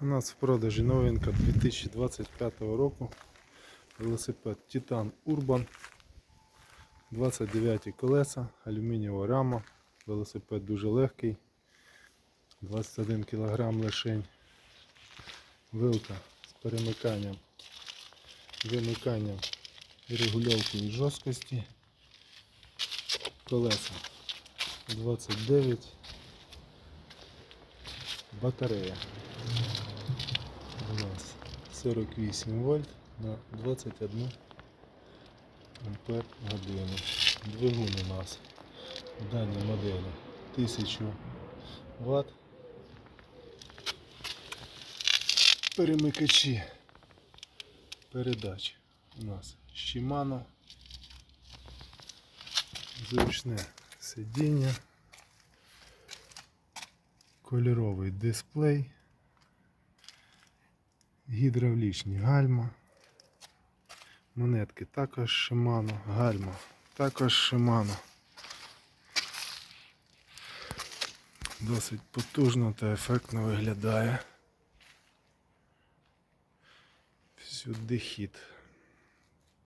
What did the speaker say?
У нас в продажі новинка 2025 року. Велосипед Titan Urban. 29 колеса, алюмінієва рама. Велосипед дуже легкий. 21 кг лишень. Вилка з перемиканням, вимиканням і регульовкою жорсткості. Колеса 29. Батарея 48 вольт на 21 ампер годину. Двигун у нас в даній моделі 1000 Вт. Перемикачі передач у нас Shimano. Зручне сидіння. Кольоровий дисплей. Гідравлічні гальма. Монетки також Шимано, гальма також Шимано. Досить потужно та ефектно виглядає. Всюди хід.